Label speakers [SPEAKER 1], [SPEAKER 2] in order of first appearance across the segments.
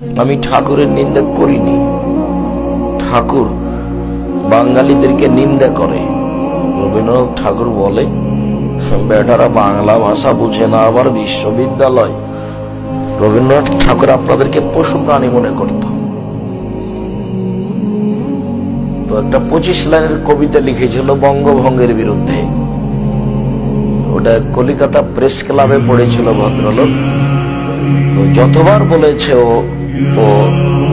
[SPEAKER 1] আমি ঠাকুরের নিন্দা করিনি। ঠাকুর বাঙালিদেরকে নিন্দা করে। রবীন্দ্রনাথ ঠাকুর বলে, বেটারা বাংলা ভাষা বুঝে না আবার বিশ্ববিদ্যালয়। রবীন্দ্রনাথ ঠাকুর আপনাদেরকে পশু প্রাণী মনে করত। তো একটা পঁচিশ লাইনের কবিতা লিখেছিল বঙ্গভঙ্গের বিরুদ্ধে। ওটা কলিকাতা প্রেস ক্লাবে পড়েছিল ভদ্রলোক। তো যতবার বলেছে ও ও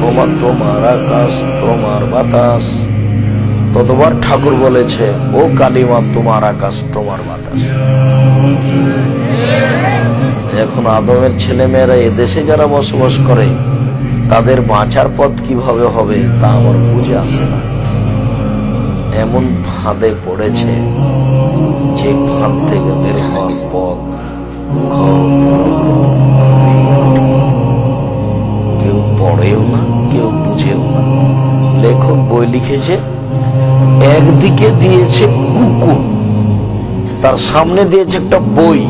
[SPEAKER 1] তোমার তোমার আকাশ তোমার বাতাস। ততবার ঠাকুর বলেছে, ও কালিমা, তোমার আকাশ তোমার বাতাস। এখন আদমের ছেলেমেয়েরা এদেশে যারা বসবাস করে, তাদের বাঁচার পথ কীভাবে হবে তা আমার বুঝে আসে না। এমন ফাঁদে পড়েছে যে ফাঁদ থেকে বের হওয়ার পথ। পড়েও না, কেউ বুঝেও না। লেখক বই লিখেছে একদিকে দিয়েছে কুকুর, তার সামনে দিয়েছে একটা বই,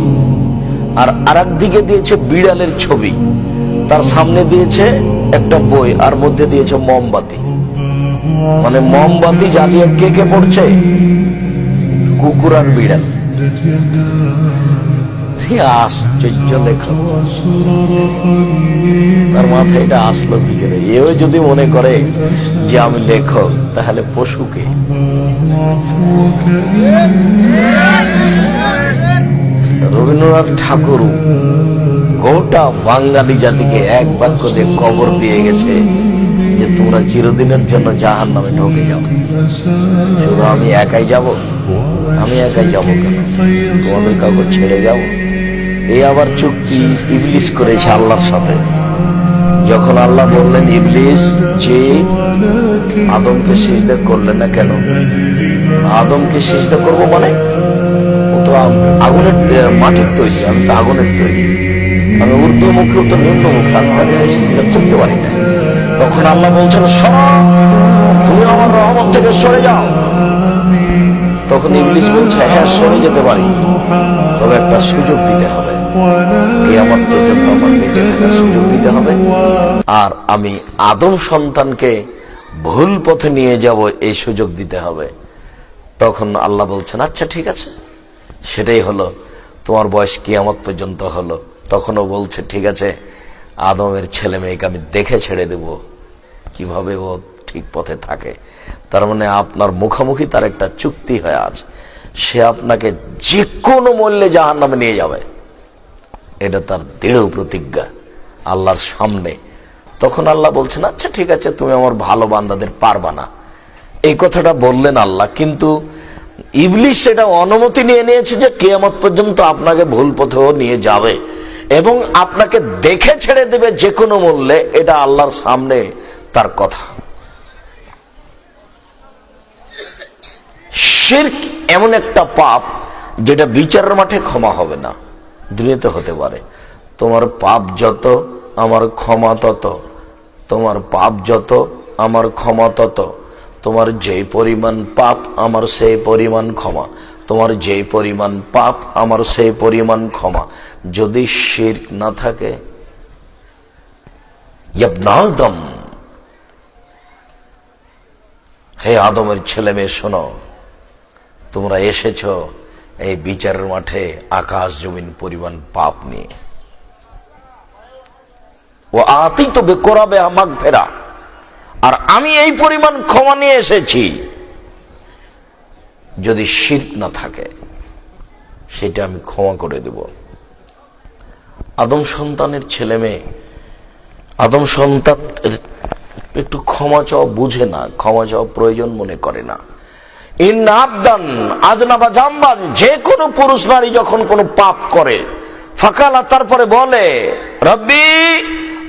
[SPEAKER 1] আর আরেক দিকে দিয়েছে বিড়ালের ছবি, তার সামনে দিয়েছে একটা বই, আর মধ্যে দিয়েছে মোমবাতি। মানে মোমবাতি জ্বালিয়ে কে কে পড়ছে? কুকুর আর বিড়াল। কি আশ্চর্য লেখা তার মাথায় এটা আসলো কি করে? এও যদি মনে করে যে আমি লেখক, তাহলে পশুকে। রবীন্দ্রনাথ ঠাকুর গোটা বাঙালি জাতিকে এক বাক্য দিয়ে কবর দিয়ে গেছে যে তোমরা চিরদিনের জন্য জাহান নামে ঢোকে যাও। শুধু আমি একাই যাব? আমি একাই যাব কেন? তোমাদের কাউকে ছেড়ে যাব? এই আবার চুক্তি ইবলিস করেছে আল্লাহর সাথে। যখন আল্লাহ বললেন, ইবলিস, যে আদমকে সিজদা করলেন না কেন? আদমকে সিজদা করব মানে? ও তো আগুনের মাটির তৈরি, আমি তো আগুনের তৈরি। আমি ঊর্ধ্বমুখী তো নিম্নমুখী আমি তাকে সিজদা করতে পারি না। তখন আল্লাহ বলছেন সর তুমি আমার রহমত থেকে সরে যাও। তখন ইংলিশ বলছে হ্যাঁ সরে যেতে পারি, তবে একটা সুযোগ দিতে হবে। আর আমি আদম সন্তানকে ভুল পথে নিয়ে যাব, এই সুযোগ দিতে হবে। তখন আল্লাহ বলছেন আচ্ছা ঠিক আছে। সেটাই হলো, তোমার বয়স কিয়ামত পর্যন্ত হলো। তখনও বলছে, ঠিক আছে, আদমের ছেলে মেয়েকে আমি দেখে ছেড়ে দেব। কীভাবে ও ঠিক পথে থাকে? তার মানে আপনার মুখোমুখি তার একটা চুক্তি হয়ে আছে। সে আপনাকে যে কোনো মূল্যে জাহান নামে নিয়ে যাবে। এটা তার দৃঢ় প্রতিজ্ঞা আল্লাহর সামনে। তখন আল্লাহ বলছেন আচ্ছা ঠিক আছে, তুমি আমার ভালো বান্দাদের পারবা না। এই কথাটা বললেন আল্লাহ, কিন্তু ইবলিশ সেটা অনুমতি নিয়ে নিয়েছে যে কেয়ামত পর্যন্ত আপনাকে ভুল পথেও নিয়ে যাবে এবং আপনাকে দেখে ছেড়ে দেবে যে কোনো মূল্যে, এটা আল্লাহর সামনে তার কথা। শির্ক এমন একটা পাপ যেটা বিচারের মাঠে ক্ষমা হবে না। দুনিয়াতে হতে পারে। তোমার পাপ যত, আমার ক্ষমা তত। তোমার পাপ যত, আমার ক্ষমা তত। তোমার যেই পরিমাণ পাপ, আমার সেই পরিমাণ ক্ষমা। তোমার যেই পরিমাণ পাপ, আমার সেই পরিমাণ ক্ষমা। যদি শির্ক না থাকে, ইয়াবনাদম। হে আদমের ছেলে মেয়ে শোনো, তোমরা এসেছ এই বিচারের মাঠে আকাশ জমিন পরিমাণ পাপ নিয়ে। ও আতি তো বেকরাবে আমাক ফেরা। আর আমি এই পরিমাণ ক্ষমা নিয়ে এসেছি। যদি শীত না থাকে, সেটা আমি ক্ষমা করে দেব। আদম সন্তানের ছেলে মেয়ে, আদম সন্তান একটু ক্ষমা চাওয়া বুঝে না, ক্ষমা চাওয়া প্রয়োজন মনে করে না। যে কোনো পুরুষ নারী যখন কোনো পাপ করে, ফাঁকালা তারপরে বলে, রব্বি,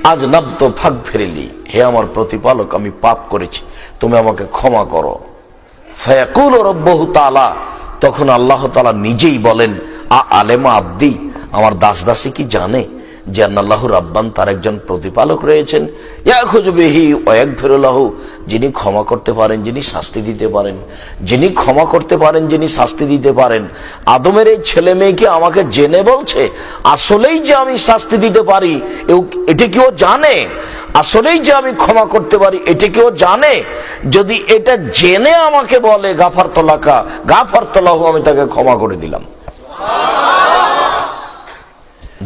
[SPEAKER 1] আজ নাব্দ ফাঁক ফেরিলি হে আমার প্রতিপালক, আমি পাপ করেছি, তুমি আমাকে ক্ষমা করো। ফায়াকুল রব্বহু তালা তখন আল্লাহ তালা নিজেই বলেন, আ আলেমা আব্দি, আমার দাস দাসী কি জানে? যে আল্লাহ তার একজন প্রতিপালক রয়েছেন। ইয়াখুজবিহি ওয়াক ফিরুল্লাহ যিনি ক্ষমা করতে পারেন, যিনি শাস্তি দিতে পারেন। যিনি ক্ষমা করতে পারেন, যিনি শাস্তি দিতে পারেন। আদমের এই ছেলে মেয়েকে আমাকে জেনে বলছে? আসলেই যে আমি শাস্তি দিতে পারি এটা কি ও জানে? আসলেই যে আমি ক্ষমা করতে পারি, এটা কেউ জানে? যদি এটা জেনে আমাকে বলে গাফার তলাকা গাফার তলাহ আমি তাকে ক্ষমা করে দিলাম।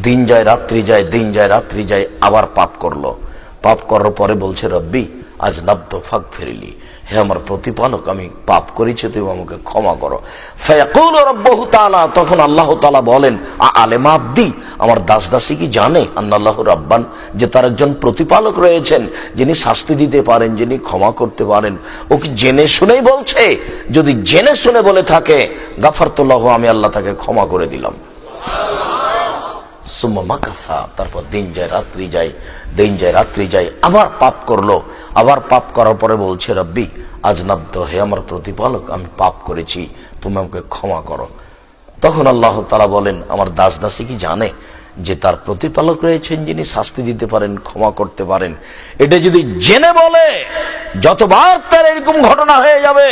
[SPEAKER 1] দিন যায়, রাত্রি যায়, দিন যায়, রাত্রি যায়, আবার পাপ করল। পাপ করার পরে বলছে, রব্বি, আজ নাব্দ ফাঁক ফেরিলি হে আমার প্রতিপালক, আমি পাপ করেছি, তুমি আমাকে ক্ষমা করো। ফায়াকুল রব্বহু তাআলা, তখন আল্লাহ তাআলা বলেন আলেমা আব্দি, আমার দাস দাসী কি জানে আল্লাহ রাব্বান, যে তার একজন প্রতিপালক রয়েছেন, যিনি শাস্তি দিতে পারেন, যিনি ক্ষমা করতে পারেন? ও কি জেনে শুনেই বলছে? যদি জেনে শুনে বলে থাকে, গাফারতুল্লাহ, আমি আল্লাহ তাকে ক্ষমা করে দিলাম। সুম্মা মাকাসা, তারপর দিন যায়, রাত্রি যায়, দিন যায়, রাত্রি যায়, আবার পাপ করল। আবার পাপ করার পরে বলছে, রব্বি হে আমার প্রতিপালক, আমি পাপ করেছি, তুমি আমাকে ক্ষমা করো। তখন আল্লাহ বলেন, আমার দাস দাসী কি জানে যে তার প্রতিপালক রয়েছেন যিনি শাস্তি দিতে পারেন, ক্ষমা করতে পারেন? এটা যদি জেনে বলে, যতবার তার এরকম ঘটনা হয়ে যাবে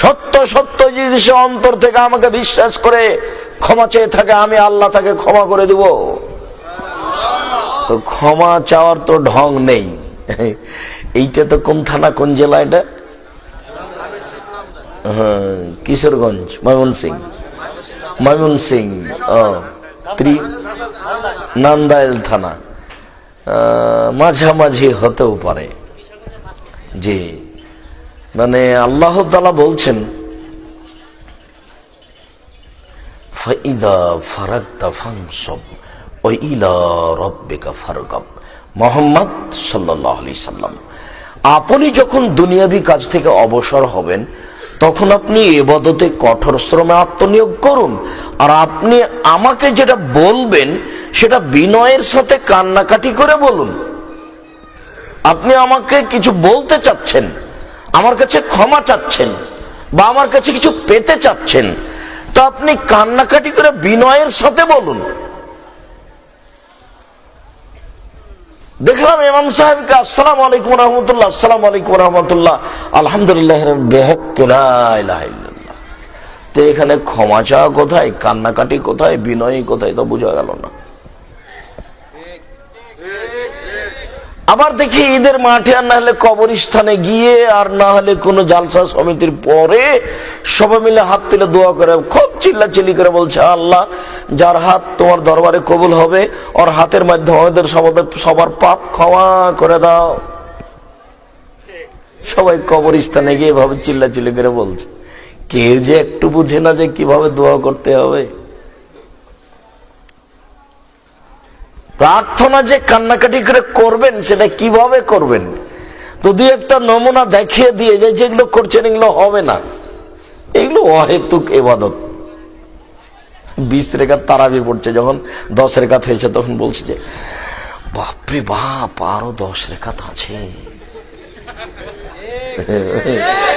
[SPEAKER 1] সত্য সত্য যদি সে অন্তর থেকে আমাকে বিশ্বাস করে ক্ষমা চেয়ে থাকে, আমি আল্লাহ তাকে ক্ষমা করে দিব। তো ক্ষমা চাওয়ার তো ঢং নেই। এইটা তো কোন থানা, কোন জেলা এটা? হ্যাঁ কিশোরগঞ্জ ময়মন সিং ময়মন সিং ও, ত্রি, নান্দাইল থানা। মাঝামাঝি হতেও পারে। জি। মানে আল্লাহ তালা বলছেন ও ইলা মোহাম্মদ সাল্লাহ আলি সাল্লাম। আপনি যখন দুনিয়াবি কাজ থেকে অবসর হবেন, তখন আপনি এবাদতে কঠোর শ্রমে আত্মনিয়োগ করুন। আর আপনি আমাকে যেটা বলবেন, সেটা বিনয়ের সাথে কান্নাকাটি করে বলুন। আপনি আমাকে কিছু বলতে চাচ্ছেন, আমার কাছে ক্ষমা চাচ্ছেন, বা আমার কাছে কিছু পেতে চাচ্ছেন তো আপনি কান্নাকাটি করে বিনয়ের সাথে বলুন। দেখলাম ইমাম সাহেবকে আসসালাম আলাইকুম রহমতুল্লাহ, আসসালাম আলাইকুম রহমতুল্লাহ, আলহামদুলিল্লাহ তো এখানে ক্ষমা চাওয়া কোথায়, কান্নাকাটি কোথায়, বিনয় কোথায়, তো বোঝা গেল না। আবার দেখি ঈদের মাঠে আর না হলে কবরস্থানে গিয়ে আর না হলে কোনো জালসা সমিতির পরে সবাই মিলে হাত তুলে দোয়া করে, খুব চিল্লা চিল্লি করে বলছে, আল্লাহ, যার হাত তোমার দরবারে কবুল হবে, ওর হাতের মাধ্যমে আমাদের সবার পাপ ক্ষমা করে দাও। সবাই কবরস্থানে গিয়ে এভাবে চিল্লা চিল্লি করে বলছে। কেউ যে একটু বুঝে না যে কীভাবে দোয়া করতে হবে। প্রার্থনা যে কান্নাকাটি করে করবেন, সেটা কীভাবে করবেন? তো দুই একটা নমুনা দেখিয়ে দিয়ে যে যেগুলো করছেন, এগুলো হবে না। এগুলো অহেতুক এবাদত। বিশ রেখাত তারাবি পড়ছে, যখন দশ রেখাত হয়েছে, তখন বলছে যে, বাপরে বাপ, আরও দশ রেখাত আছে।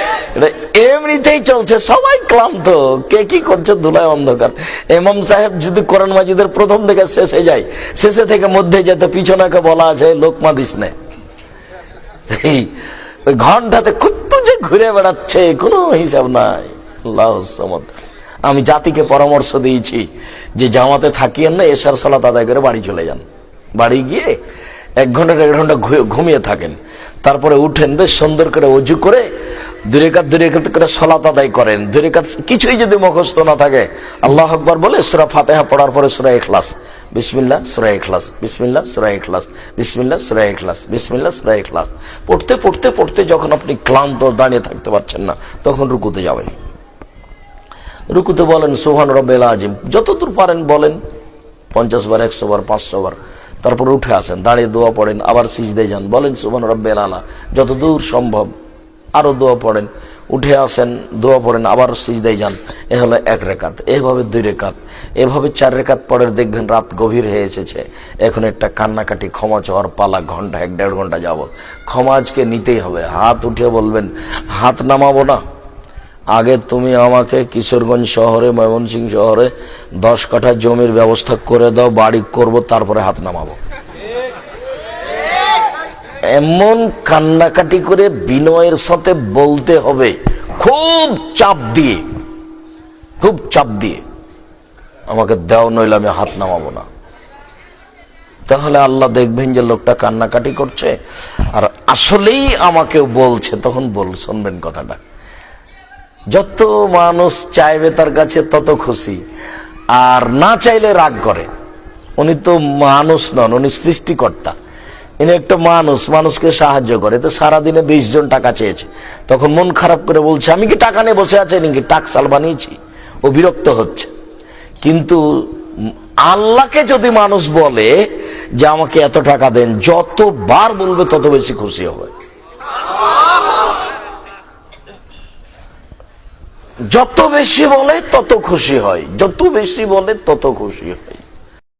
[SPEAKER 1] এমনিতেই চলছে, সবাই ক্লান্ত। কে কি করছে ধুলায় অন্ধকার। এমাম সাহেব যদি কোরআন মাজিদের প্রথম থেকে শেষে যায়, শেষে থেকে মধ্যে যেতে পিছনাকে বলা আছে লোকমা দিস নে। ঘন্টাতে কুত্তু যে ঘুরে বেড়াচ্ছে, কোনো হিসাব নাই। আল্লাহ আমি জাতিকে পরামর্শ দিয়েছি যে জামাতে থাকিয়েন না, এশার সালাত আদায় করে বাড়ি চলে যান। বাড়ি গিয়ে এক ঘণ্টা, দেড় ঘণ্টা ঘুমিয়ে থাকেন। তারপরে উঠেন, বেশ সুন্দর করে অজু করে দুরেকাত দুরেকাত করে সলাত আদায় করেন। দুরেকাত কিছুই যদি মুখস্থ না থাকে, আল্লাহ আকবর বলে সুরা ফাতেহা পড়ার পরে সুরা এখলাস বিসমিল্লাহ, সুরা এখলাস বিসমিল্লাহ, সুরা এখলাস বিসমিল্লাহ, সুরা এখলাস বিসমিল্লাহ, সুরা এখলাস পড়তে পড়তে পড়তে যখন আপনি ক্লান্ত, দাঁড়িয়ে থাকতে পারছেন না, তখন রুকুতে যাবেন। রুকুতে বলেন সোহান রব্বেল আজিম যতদূর পারেন বলেন, পঞ্চাশ বার, একশো বার, পাঁচশো বার। তারপর উঠে আসেন, দাঁড়িয়ে দোয়া পড়েন, আবার সিজদে যান। বলেন সুবান রব্বেল আলা। যতদূর সম্ভব। আরও দোয়া পড়েন, উঠে আসেন, দোয়া পড়েন, আবার সিজদাই যান। এ হলো এক রেখাত, এভাবে দুই রেখাত, এভাবে চার রেখাত পরের দেখবেন রাত গভীর হয়ে এসেছে। এখন একটা কান্নাকাটি, ক্ষমা চাওয়ার পালা, ঘণ্টা এক, দেড় ঘণ্টা যাব ক্ষমা আজকে নিতেই হবে, হাত উঠে বলবেন, হাত নামাবো না। আগে তুমি আমাকে কিশোরগঞ্জ শহরে, ময়মনসিংহ শহরে দশ কাঠা জমির ব্যবস্থা করে দাও, বাড়ি করব, তারপরে হাত নামাবো। এমন কান্নাকাটি করে বিনয়ের সাথে বলতে হবে, খুব চাপ দিয়ে, খুব চাপ দিয়ে। আমাকে দেও, নইলে আমি হাত নামাবো না। তাহলে আল্লাহ দেখবেন যে লোকটা কান্নাকাটি করছে, আর আসলেই আমাকে বলছে, তখন বল, শুনবেন কথাটা। যত মানুষ চাইবে তার কাছে তত খুশি, আর না চাইলে রাগ করে। উনি তো মানুষ নন, উনি সৃষ্টিকর্তা। ইনি একটা মানুষ, মানুষকে সাহায্য করে। তো সারাদিনে বিশ জন টাকা চেয়েছে। তখন মন খারাপ করে বলছে, আমি কি টাকা নিয়ে বসে আছি? নাকি টাকসাল বানিয়েছি? ও বিরক্ত হচ্ছে। কিন্তু আল্লাহকে যদি মানুষ বলে যে, আমাকে এত টাকা দেন, যতবার বলবে তত বেশি খুশি হবে। যত বেশি বলে তত খুশি হয়। যত বেশি বলে তত খুশি হয়।